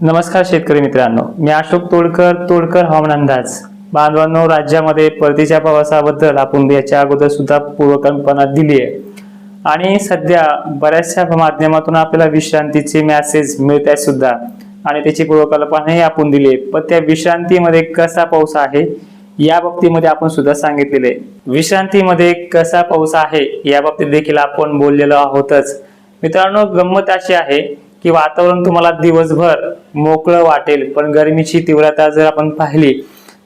नमस्कार शेतकरी मित्रांनो मी अशोक तोडकर तोडकर हवामान अंदाज. बांधवांनो राज्यामध्ये परतीच्या पावसाबद्दल आपण याच्या अगोदर सुद्धा पूर्वकल्पना दिली आहे आणि सध्या बऱ्याचशा माध्यमातून आपल्याला विश्रांतीचे मॅसेज मिळत आहेत सुद्धा. आणि त्याची पूर्वकल्पनाही आपण दिली आहे पण त्या विश्रांतीमध्ये कसा पाऊस आहे या बाबतीमध्ये आपण सुद्धा सांगितलेले. विश्रांतीमध्ये कसा पाऊस आहे या बाबतीत देखील आपण बोललेलो आहोतच. मित्रांनो गंमत अशी आहे की वातावरण तुम्हाला दिवसभर मोकळं वाटेल पण गरमीची तीव्रता जर आपण पाहिली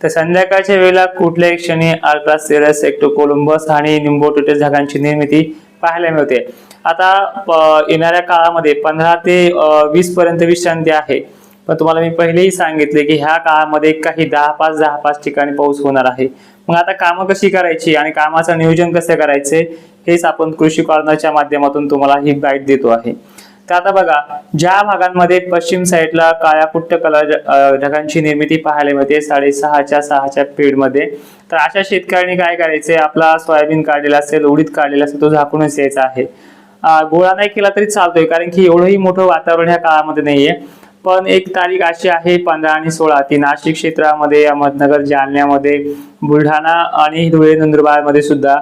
तर संध्याकाळच्या वेळेला कुठल्याही क्षणी अल्ट्रासेरस एक्टोकोलंबस आणि निंबोटेटेस ढगांची निर्मिती पाहायला मिळते. आता येणाऱ्या काळामध्ये पंधरा ते वीस पर्यंत विश्रांती आहे. पण तुम्हाला मी पहिलेही सांगितले की ह्या काळामध्ये काही दहा पाच दहा पाच ठिकाणी पाऊस होणार आहे. मग आता कामं कशी करायची आणि कामाचं नियोजन कसं करायचे हेच आपण कृषी कॉर्नरच्या माध्यमातून तुम्हाला ही गाईड देतो आहे. तर आता बघा ज्या भागांमध्ये पश्चिम साईडला काळ्या कुट्ट ढगांची निर्मिती पाहायला मिळते साडेसहाच्या सहाच्या मध्ये तर अशा शेतकऱ्यांनी काय करायचंय? आपला सोयाबीन काढलेला असेल उडीद काढलेला असेल तो झाकूनच यायचा आहे. गोळा नाही केला तरी चालतोय कारण की एवढंही मोठं वातावरण ह्या काळामध्ये नाहीये. पण एक तारीख अशी आहे पंधरा आणि सोळा. ती नाशिक क्षेत्रामध्ये अहमदनगर जालन्यामध्ये बुलढाणा आणि धुळे नंदुरबारमध्ये सुद्धा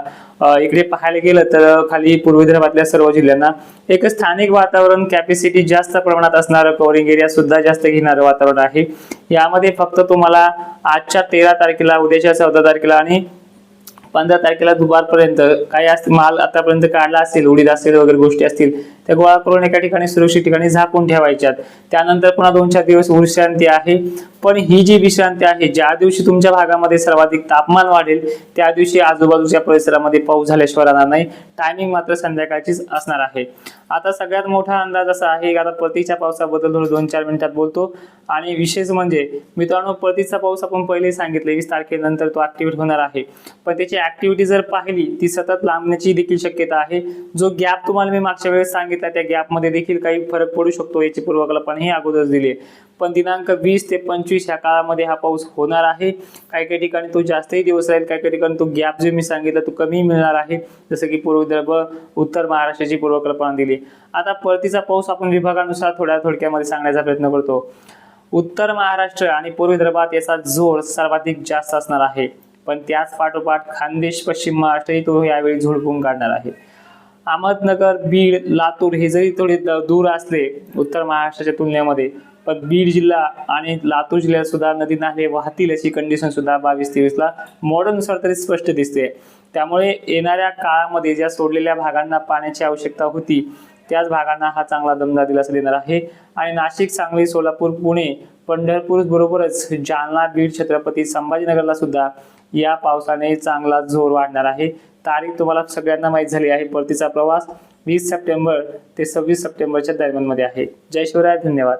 इकडे पाहायला गेलं तर खाली पूर्व विदर्भातल्या सर्व जिल्ह्यांना एक स्थानिक वातावरण कॅपॅसिटी जास्त प्रमाणात असणारं कव्हरिंग एरिया सुद्धा जास्त घेणारं वातावरण आहे. यामध्ये फक्त तुम्हाला आजच्या तेरा तारखेला उद्याच्या चौदा तारखेला आणि पंधरा तारखेला दुपारपर्यंत काही माल आतापर्यंत काढला असेल उडीद असेल वगैरे गोष्टी असतील त्या गोळा करून एका ठिकाणी सुरक्षित ठिकाणी झाकून ठेवायच्यात. त्यानंतर पुन्हा दोन चार दिवस विश्रांती आहे. पण ही जी विश्रांती आहे ज्या दिवशी तुमच्या भागामध्ये सर्वाधिक तापमान वाढेल त्या दिवशी आजूबाजूच्या परिसरामध्ये पाऊस झाल्याशिवाय राहणार नाही. टायमिंग मात्र संध्याकाळचीच असणार आहे. आता सगळ्यात मोठा अंदाज असा आहे की आता परतीच्या पावसाबद्दल थोडं दोन चार मिनिटात बोलतो. आणि विशेष म्हणजे मित्रांनो परतीचा पाऊस आपण पहिले सांगितले वीस तारखेनंतर तो ऍक्टिव्हेट होणार आहे. पण त्याची ऍक्टिव्हिटी जर पाहिली ती सतत लांबण्याची देखील शक्यता आहे. जो गॅप तुम्हाला मी मागच्या वेळेस सांगितलं त्या गॅपमध्ये देखील काही फरक पडू शकतो याची पूर्वकल्पना ही अगोदर दिली आहे. पण दिनांक वीस ते पंचवीस या काळामध्ये हा पाऊस होणार आहे. काही काही ठिकाणी तो जास्तही दिवस राहील काही काही ठिकाणी तो गॅप जे मी सांगितला तो कमी मिळणार आहे. जसं की पूर्व विदर्भ उत्तर महाराष्ट्राची पूर्वकल्पना दिली. आता परतीचा पाऊस आपण विभागानुसार थोड्या थोडक्यामध्ये सांगण्याचा प्रयत्न करतो. उत्तर महाराष्ट्र आणि पूर्व विदर्भात याचा जोर सर्वाधिक जास्त असणार आहे. पण त्याच पाठोपाठ खानदेश पश्चिम महाराष्ट्रही तो यावेळी झोडपून काढणार आहे. अहमदनगर बीड लातूर हे जरी थोडे दूर असले उत्तर महाराष्ट्राच्या तुलनेमध्ये पण बीड जिल्हा आणि लातूर जिल्ह्यात सुद्धा नदी नाले वाहतील अशी कंडिशन सुद्धा बावीस तेवीसला मॉडर्ननुसार तरी स्पष्ट दिसते. त्यामुळे येणाऱ्या काळामध्ये ज्या सोडलेल्या भागांना पाण्याची आवश्यकता होती त्याच भागांना हा चांगला दमदा दिलासा देणार आहे. आणि नाशिक सांगली सोलापूर पुणे पंढरपूर बरोबरच जालना बीड छत्रपती संभाजीनगरला सुद्धा या पावसाने चांगला जोर वाढणार आहे. तारीख तुम्हाला सगळ्यांना माहीत झाली आहे. परतीचा प्रवास वीस सप्टेंबर ते सव्वीस सप्टेंबरच्या दरम्यानमध्ये आहे. जय शिवराय धन्यवाद.